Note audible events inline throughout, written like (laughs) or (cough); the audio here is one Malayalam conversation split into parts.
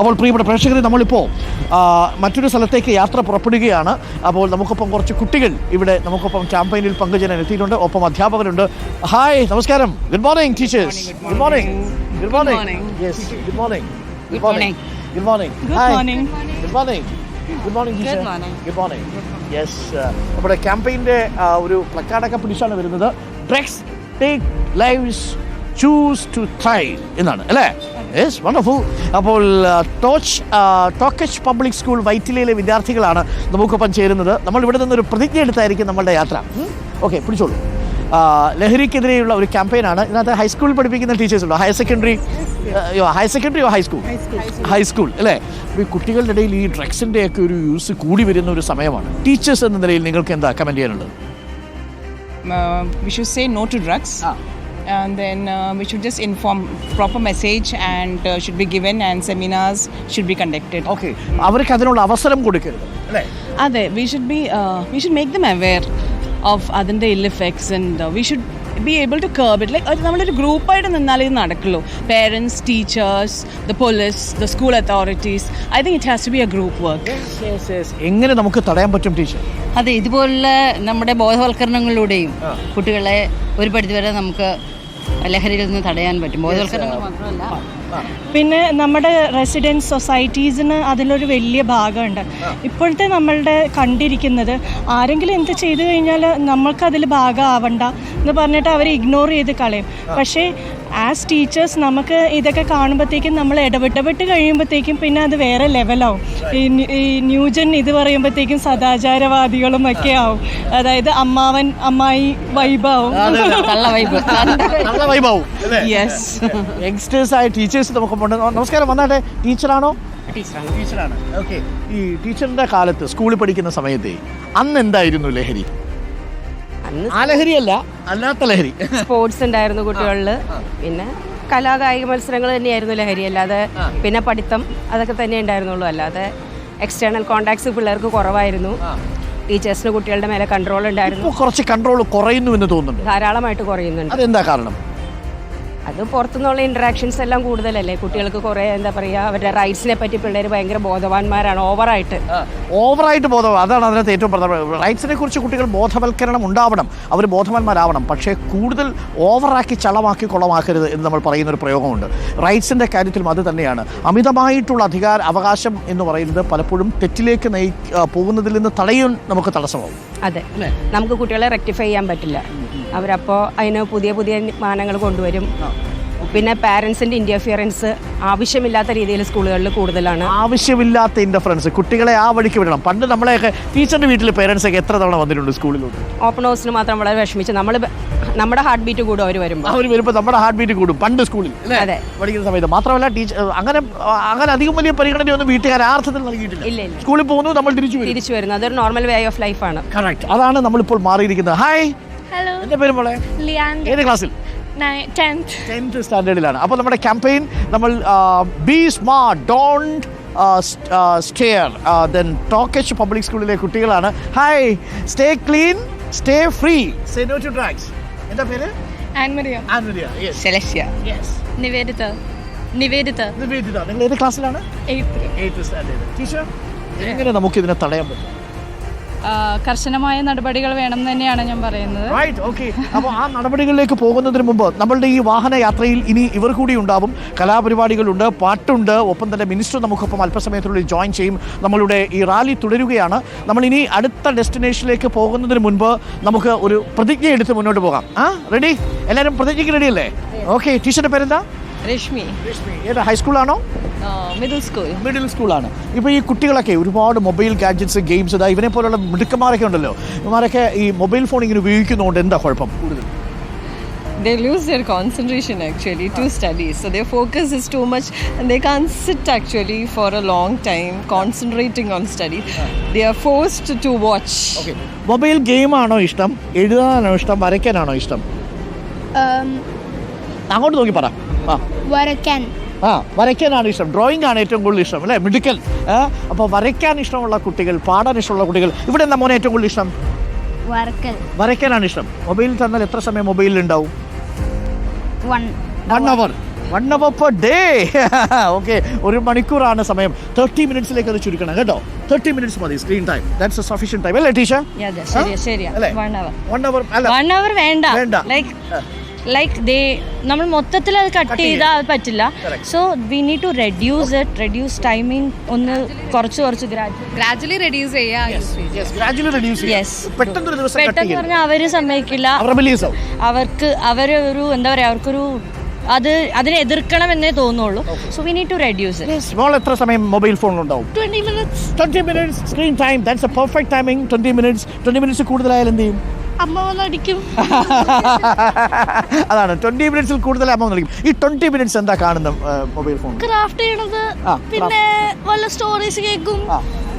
അപ്പോൾ പ്രിയപ്പെട്ട പ്രേക്ഷകരെ നമ്മളിപ്പോൾ മറ്റൊരു സ്ഥലത്തേക്ക് യാത്ര പുറപ്പെടുകയാണ്. അപ്പോൾ നമുക്കൊപ്പം കുറച്ച് കുട്ടികൾ ഇവിടെ നമുക്കൊപ്പം ക്യാമ്പയിനിൽ പങ്കുചേരാൻ എത്തിയിട്ടുണ്ട്. ഒപ്പം അധ്യാപകരുണ്ട്. ഹായ് നമസ്കാരം. Good morning teachers good morning good morning good yes good morning good morning good morning hi good morning good morning teacher good morning yes നമ്മുടെ ക്യാമ്പയിന്റെ ഒരു പ്ലക്കാർഡൊക്കെ പിടിച്ചാണ് വരുന്നത്. Drugs take lives choose to try എന്നാണ് അല്ലേ? യെസ് വണ്ടർഫുൾ അപ്പോൾ ടോച്ച് ടോക്കച്ച് പബ്ലിക് സ്കൂൾ വൈറ്റിലയിലെ വിദ്യാർത്ഥികളാണ് നമുക്കൊപ്പം ചേരുന്നത്. നമ്മൾ ഇവിടെ നിന്നൊരു പ്രതിജ്ഞ എടുത്തായിരിക്കും നമ്മളുടെ യാത്ര. ഓക്കെ പിടിച്ചോളൂ. ലഹരിക്കെതിരെയുള്ള ഒരു ക്യാമ്പയിനാണ് ഇതിനകത്ത് ഹൈസ്കൂളിൽ പഠിപ്പിക്കുന്ന ടീച്ചേഴ്സ് ഉണ്ടോ? Higher secondary higher secondary high school high school അല്ലേ? ഈ കുട്ടികളുടെ ഇടയിൽ ഈ ഡ്രഗ്സിന്റെ ഒക്കെ ഒരു യൂസ് കൂടി വരുന്ന ഒരു സമയമാണ്. ടീച്ചേഴ്സ് എന്ന നിലയിൽ നിങ്ങൾക്ക് എന്താ കമന്റ് ചെയ്യാനുള്ളത്? We should say no to drugs. And then uh, we should just inform proper message and uh, should be given and seminars should be conducted. okay അവർക്ക് അതിനുള്ള അവസരം കൊടുക്കരുത് അല്ലേ അതെ we should be we should make them aware of അതിന്റെ ill effects and we should be able to curb it like നമ്മളൊരു ഗ്രൂപ്പായിട്ട് നിന്നാലേ ഇത് നടക്കുള്ളൂ. Parents teachers the police the school authorities I think it has to be a group work എങ്ങനെ നമുക്ക് തടയാൻ പറ്റും ടീച്ചർ? അതെ ഇതുപോലുള്ള നമ്മുടെ ബോധവൽക്കരണങ്ങളിലൂടെയും കുട്ടികളെ ഒരു പരിധിവരെ നമുക്ക് ലഹരിയിൽ നിന്ന് തടയാൻ പറ്റും. ബോധവൽക്കരണങ്ങൾ മാത്രമല്ല. പിന്നെ നമ്മുടെ റെസിഡൻസ് സൊസൈറ്റീസിന് അതിലൊരു വലിയ ഭാഗമുണ്ട്. ഇപ്പോഴത്തെ നമ്മളുടെ കണ്ടിരിക്കുന്നത് ആരെങ്കിലും എന്ത് ചെയ്തു കഴിഞ്ഞാൽ നമ്മൾക്കതിൽ ഭാഗമാവണ്ട എന്ന് പറഞ്ഞിട്ട് അവർ ഇഗ്നോർ ചെയ്ത് കളയും. പക്ഷേ ആസ് ടീച്ചേഴ്സ് നമുക്ക് ഇതൊക്കെ കാണുമ്പോഴത്തേക്കും നമ്മൾ ഇടപെട്ടപെട്ട് കഴിയുമ്പോഴത്തേക്കും പിന്നെ അത് വേറെ ലെവലാവും ഈ ന്യൂ- ഈ ന്യൂജൻ ഇത് പറയുമ്പോഴത്തേക്കും സദാചാരവാദികളും ഒക്കെ ആവും. അതായത് അമ്മാവൻ അമ്മായി വൈബാവും കള്ള വൈബ് നല്ല വൈബാവും യെസ് യങ്സ്റ്റേഴ്സ് ആയ ടീച്ചേഴ്സ് നമുക്ക് ഉണ്ട്. നമസ്കാരം. വന്നാട്ടെ. ടീച്ചറാണോ? ടീച്ചറാണ്. ഓക്കെ. ഈ ടീച്ചറിന്റെ കാലത്ത് സ്കൂളിൽ പഠിക്കുന്ന സമയത്ത് അന്ന് എന്തായിരുന്നു ലഹരി? ആ ലഹരിയല്ല അല്ലാത്ത ലഹരി. സ്പോർട്സ് ഉണ്ടായിരുന്നു കുട്ടികളിൽ പിന്നെ കലാകായിക മത്സരങ്ങൾ തന്നെയായിരുന്നു ലഹരി. അല്ലാതെ പിന്നെ പഠിത്തം അതൊക്കെ തന്നെ ഉണ്ടായിരുന്നുള്ളൂ. അല്ലാതെ എക്സ്റ്റേണൽ കോണ്ടാക്ട്സ് പിള്ളേർക്ക് കുറവായിരുന്നു. ടീച്ചേഴ്സിന് കുട്ടികളുടെ മേലെ കൺട്രോൾ ഉണ്ടായിരുന്നു. കുറച്ച് കൺട്രോൾ കുറയുന്നു എന്ന് തോന്നുന്നുണ്ട്. ധാരാളമായിട്ട് കുറയുന്നുണ്ട്. അതെന്താ കാരണം? അത് പുറത്തുനിന്നുള്ള ഇൻട്രാക്ഷൻസ് എല്ലാം കൂടുതലല്ലേ? കുട്ടികൾക്ക് കുറേ എന്താ പറയുക അവരുടെ റൈറ്റ്സിനെ പറ്റി പിള്ളേർ ഭയങ്കര ബോധവാന്മാരാണ് ഓവറായിട്ട് ഓവറായിട്ട് ബോധം അതാണ് അതിനകത്ത് ഏറ്റവും പ്രധാന റൈറ്റ്സിനെ കുറിച്ച് കുട്ടികൾ ബോധവൽക്കരണം ഉണ്ടാവണം. അവർ ബോധവാന്മാരാവണം. പക്ഷേ കൂടുതൽ ഓവറാക്കി ചളമാക്കി കുളമാക്കരുത് എന്ന് നമ്മൾ പറയുന്ന ഒരു പ്രയോഗമുണ്ട്. റൈറ്റ്സിന്റെ കാര്യത്തിലും അത് തന്നെയാണ്. അമിതമായിട്ടുള്ള അധികാര അവകാശം എന്ന് പറയുന്നത് പലപ്പോഴും തെറ്റിലേക്ക് നയി പോകുന്നതിൽ നിന്ന് തടയും നമുക്ക് തടസ്സമാവും. അതെ. നമുക്ക് കുട്ടികളെ റെക്ടിഫൈ ചെയ്യാൻ പറ്റില്ല. അവരപ്പോൾ അതിന് പുതിയ പുതിയ മാനങ്ങൾ കൊണ്ടുവരും. പിന്നെ പാരൻസിന്റെ ഇന്റർഫിയറൻസ് ആവശ്യമില്ലാത്ത രീതിയിൽ സ്കൂളുകളിൽ കൂടുതലാണ്. ആവശ്യമില്ലാത്ത ഇന്റർഫറൻസ് കുട്ടികളെ ആ വഴിക്ക് വിടണം. പണ്ട് നമ്മളെയൊക്കെ ടീച്ചറിന്റെ വീട്ടിൽ പേരൻസ് ഒക്കെ എത്ര തവണ വന്നിട്ടുണ്ട് സ്കൂളിലോട്ട്? ഓപ്പൺ ഹൗസിന് മാത്രം വളരെ വിഷമിച്ച് നമ്മൾ നമ്മുടെ ഹാർട്ട് ബീറ്റ് കൂടും അവർ വരുമ്പോൾ അവർ വരുമ്പോൾ നമ്മുടെ ഹാർട്ട് ബീറ്റ് കൂടും. പണ്ട് സ്കൂളിൽ അതെ. പഠിക്കുന്ന സമയത്ത്. മാത്രമല്ല ടീച്ചർ അങ്ങനെ അങ്ങനെ അധികം വലിയ പരിഗണനയൊന്നും വീട്ടുകാർ ആർത്ഥത്തിൽ നൽകിയിട്ടില്ല. ഇല്ല. സ്കൂളിൽ പോകുന്നു നമ്മൾ തിരിച്ചു തിരിച്ചു വരുന്നത്. അതൊരു നോർമൽ വേ ഓഫ് ലൈഫാണ് കറക്റ്റ് അതാണ് നമ്മളിപ്പോൾ മാറിയിരിക്കുന്നത്. ഹായ് ഹലോ എന്റെ പേര് മോളെ? ഏത് ക്ലാസ്സിൽ? ടെൻത്ത്. സ്റ്റാൻഡേർഡിലാണ്. അപ്പോൾ നമ്മുടെ ക്യാമ്പയിൻ നമ്മൾ be smart don't stare then Toc H public സ്കൂളിലെ കുട്ടികളാണ്. Hi stay clean stay free say no to drugs എന്താ പേര്? Annmaria. Annmaria yes Celestia. Yes Nivedita. Nivedita. Nivedita. നിങ്ങൾ ഏത് ക്ലാസ്സിലാണ്? എയ്ത്ത് എയ്ത്ത് സ്റ്റാൻഡേർഡ് ടീച്ചർ എങ്ങനെ നമുക്ക് ഇതിനെ തടയാൻ പറ്റും? കർശനമായ നടപടികൾ വേണം തന്നെയാണ് ഞാൻ പറയുന്നത്. റൈറ്റ് ഓക്കെ അപ്പോൾ ആ നടപടികളിലേക്ക് പോകുന്നതിന് മുമ്പ് നമ്മളുടെ ഈ വാഹന യാത്രയിൽ ഇനി ഇവർ കൂടി ഉണ്ടാവും. കലാപരിപാടികളുണ്ട് പാട്ടുണ്ട്. ഒപ്പം തന്നെ മിനിസ്റ്റർ നമുക്കൊപ്പം അല്പസമയത്തിനുള്ളിൽ ജോയിൻ ചെയ്യും. നമ്മളുടെ ഈ റാലി തുടരുകയാണ്. നമ്മൾ ഇനി അടുത്ത ഡെസ്റ്റിനേഷനിലേക്ക് പോകുന്നതിന് മുൻപ് നമുക്ക് ഒരു പ്രതിജ്ഞ എടുത്ത് മുന്നോട്ട് പോകാം. ആ റെഡി എല്ലാവരും പ്രതിജ്ഞയ്ക്ക് റെഡി അല്ലേ? ഓക്കെ ടീച്ചറിന്റെ പേരെന്താ? രശ്മി. രശ്മി. ഏതാ ഹൈസ്കൂളാണോ മിഡിൽ സ്കൂൾ മിഡിൽ സ്കൂളാണ് ഇപ്പോൾ ഈ കുട്ടികളൊക്കെ ഒരുപാട് മൊബൈൽ ഗാഡ്ജറ്റ്സ് ഗെയിംസ് ഇതാ ഇവനെ പോലുള്ള മിടുക്കന്മാരൊക്കെ ഉണ്ടല്ലോ. ഇവന്മാരൊക്കെ ഈ മൊബൈൽ ഫോൺ ഇങ്ങനെ ഉപയോഗിക്കുന്നതുകൊണ്ട് എന്താ കുഴപ്പം? കൂടുതൽ. They lose their concentration actually to study so their focus is too much and they can't sit actually for a long time concentrating on study. They are forced to watch. Okay mobile ആണോ ഇഷ്ടം? എഴുതാനാണോ ഇഷ്ടം? വരയ്ക്കാനാണോ ഇഷ്ടം? അങ്ങോട്ട് നോക്കി പറ. ആ. വരയ്ക്കാൻ. ആ വരയ്ക്കാനാണ് ഇഷ്ടം. ഡ്രോയിങ് ആണ് ഏറ്റവും കൂടുതൽ ഇഷ്ടം അല്ലേ? മെഡിക്കൽ അപ്പോൾ വരയ്ക്കാൻ ഇഷ്ടമുള്ള കുട്ടികൾ പാടാൻ ഇഷ്ടമുള്ള കുട്ടികൾ ഇവിടെ എന്താ മോനെ ഏറ്റവും കൂടുതൽ ഇഷ്ടം? വരയ്ക്കാനാണ് ഇഷ്ടം. മൊബൈലിൽ തന്നാൽ എത്ര സമയം മൊബൈലിൽ ഉണ്ടാവും one hour one hour per day okay ഒരു മണിക്കൂറാണ് സമയം. തേർട്ടി മിനിറ്റ്സിലേക്ക് അത് ചുരുക്കണം കേട്ടോ. തേർട്ടി മിനിറ്റ്സ് മതി screen time that's sufficient time അല്ലേ ടീച്ചർ? വൺ അവർ വേണ്ട. വേണ്ട. ലൈക്ക് ലൈക്ക് ദേ നമ്മൾ മൊത്തത്തിൽ അത് കട്ട് ചെയ്താൽ അത് പറ്റില്ല. So we need to reduce it reduce timing ഒന്ന് കുറച്ച് കുറച്ച് ഗ്രാജുവലി റെഡ്യൂസ്. പെട്ടെന്ന് ഒരു ദിവസം കട്ട് പെട്ടെന്ന് ചെയ്യും പറഞ്ഞാൽ അവർ സമ്മതിക്കില്ല. റിലീസ് ആവും. അവർക്ക് അവരൊരു ഒരു എന്താ പറയാ അവർക്കൊരു അത് അതിനെ എതിർക്കണം എന്നേ തോന്നുള്ളൂ so we need to reduce small എത്ര സമയം mobile ഫോണിലുണ്ടാവും twenty minutes twenty minutes screen time that's a perfect timing twenty minutes twenty minutes കൂടുതലായാലും എന്ത് ചെയ്യും? അമ്മ വന്നടിക്കും. (laughs) അതാണ്. ട്വന്റി മിനിറ്റ്സിൽ കൂടുതൽ അമ്മ വിളിക്കും ഈ ട്വന്റി മിനിറ്റ്സ് എന്താ കാണുന്ന മൊബൈൽ ഫോൺ ക്രാഫ്റ്റ് ചെയ്യണത് പിന്നെ വല്ല സ്റ്റോറീസ് കേൾക്കും.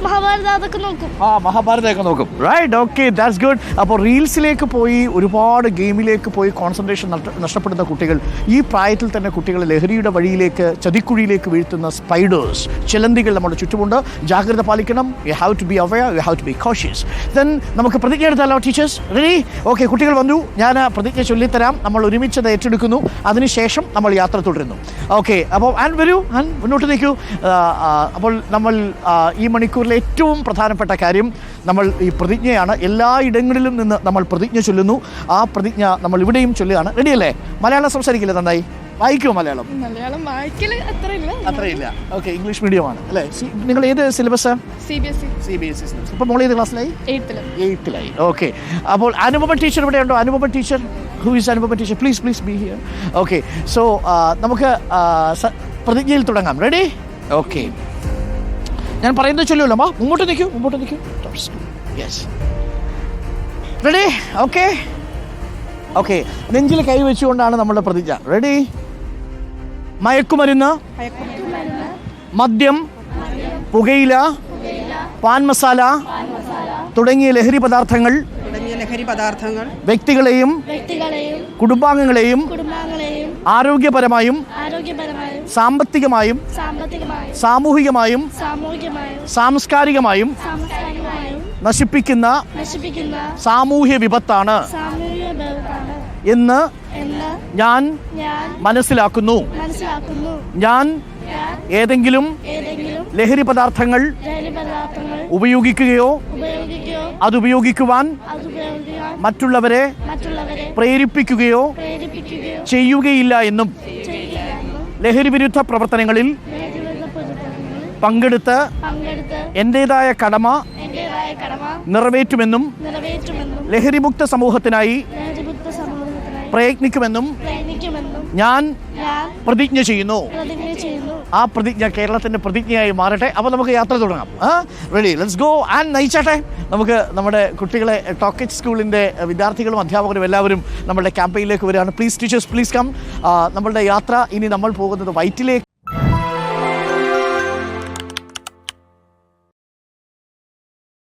മഹാഭാരത നോക്കും. ആ മഹാഭാരതമൊക്കെ നോക്കും. റൈറ്റ് ഓക്കെ ദാറ്റ്സ് ഗുഡ് അപ്പോൾ റീൽസിലേക്ക് പോയി ഒരുപാട് ഗെയിമിലേക്ക് പോയി കോൺസെൻട്രേഷൻ നഷ്ടപ്പെടുന്ന കുട്ടികൾ ഈ പ്രായത്തിൽ തന്നെ കുട്ടികൾ ലഹരിയുടെ വഴിയിലേക്ക് ചതിക്കുഴിയിലേക്ക് വീഴ്ത്തുന്ന സ്പൈഡേഴ്സ് ചിലന്തികൾ നമ്മുടെ ചുറ്റുമുണ്ട്. ജാഗ്രത പാലിക്കണം. You have to be aware you have to be cautious then നമുക്ക് പ്രതിജ്ഞ എടുത്താലോ ടീച്ചേഴ്സ് റെഡി ഓക്കെ കുട്ടികൾ വന്നു. ഞാൻ പ്രതിജ്ഞ ചൊല്ലിത്തരാം. നമ്മൾ ഒരുമിച്ച് അത് ഏറ്റെടുക്കുന്നു. അതിനുശേഷം നമ്മൾ യാത്ര തുടരുന്നു. ഓക്കെ അപ്പോൾ ആൻ വരൂ ആൻ മുന്നോട്ട് നിൽക്കൂ അപ്പോൾ നമ്മൾ ഈ ഈ മണിക്കൂറിലെ ഏറ്റവും പ്രധാനപ്പെട്ട കാര്യം നമ്മൾ ഈ പ്രതിജ്ഞയാണ്. എല്ലാ ഇടങ്ങളിലും നിന്ന് നമ്മൾ പ്രതിജ്ഞ ചൊല്ലുന്നു. ആ പ്രതിജ്ഞ നമ്മൾ ഇവിടെയും ചൊല്ലുകയാണ്. റെഡിയല്ലേ മലയാളം സംസാരിക്കില്ല നന്നായി? വായിക്കുമോ മലയാളം? മലയാളം വായിക്കൽ അത്രയില്ല. അത്രയില്ല. ഓക്കെ ഇംഗ്ലീഷ് മീഡിയമാണ് അല്ലേ? നിങ്ങൾ ഏത് syllabus C B S E C B S E syllabus ഇപ്പോൾ മോൾ ഏത് ക്ലാസ്സിലായി എയ്ത്തിൽ എയ്ത്തിലായി ഓക്കെ അപ്പോൾ അനുപമ ടീച്ചർ ഇവിടെ ഉണ്ടോ? Anupama teacher who is Anupama teacher please please be here okay so നമുക്ക് പ്രതിജ്ഞയിൽ തുടങ്ങാം. റെഡി ഓക്കെ ഞാൻ പറയുന്നത് ചൊല്ലുമല്ലോ അമ്മ മുമ്പോട്ട് നിൽക്കൂ മുമ്പോട്ട് നിൽക്കൂ. യെസ് റെഡി ഓക്കെ ഓക്കെ നെഞ്ചിൽ കൈ വെച്ചുകൊണ്ടാണ് നമ്മളുടെ പ്രതിജ്ഞ. റെഡി മയക്കുമരുന്ന് മദ്യം പുകയില പാൻ മസാല തുടങ്ങിയ ലഹരി പദാർത്ഥങ്ങൾ തുടങ്ങിയ ലഹരി പദാർത്ഥങ്ങൾ വ്യക്തികളെയും വ്യക്തികളെയും കുടുംബാംഗങ്ങളെയും കുടുംബാംഗങ്ങളെയും ആരോഗ്യപരമായും സാമ്പത്തികമായും സാമൂഹികമായും സാംസ്കാരികമായും നശിപ്പിക്കുന്ന സാമൂഹ്യ വിപത്താണ് എന്ന് ഞാൻ മനസ്സിലാക്കുന്നു. ഞാൻ ഏതെങ്കിലും ലഹരി പദാർത്ഥങ്ങൾ ഉപയോഗിക്കുകയോ അതുപയോഗിക്കുവാൻ മറ്റുള്ളവരെ പ്രേരിപ്പിക്കുകയോ ചെയ്യുകയില്ല എന്നും ലഹരി വിരുദ്ധ പ്രവർത്തനങ്ങളിൽ പങ്കെടുത്ത് കടമ എന്റേതായ കടമ നിറവേറ്റുമെന്നും ലഹരിമുക്ത സമൂഹത്തിനായി പ്രയത്നിക്കുമെന്നും ഞാൻ പ്രതിജ്ഞ ചെയ്യുന്നു. ആ പ്രതിജ്ഞ കേരളത്തിന്റെ പ്രതിജ്ഞയായി മാറട്ടെ. അപ്പോൾ നമുക്ക് യാത്ര തുടങ്ങാം. Ah ready let's go and നയിച്ചാട്ടെ. നമുക്ക് നമ്മുടെ കുട്ടികളെ ടോക്കറ്റ് സ്കൂളിന്റെ വിദ്യാർത്ഥികളും അധ്യാപകരും എല്ലാവരും നമ്മുടെ ക്യാമ്പയിലേക്ക് വരികയാണ്. പ്ലീസ് ടീച്ചേഴ്സ് പ്ലീസ് കം നമ്മളുടെ യാത്ര ഇനി നമ്മൾ പോകുന്നത് വൈറ്റിലേക്ക്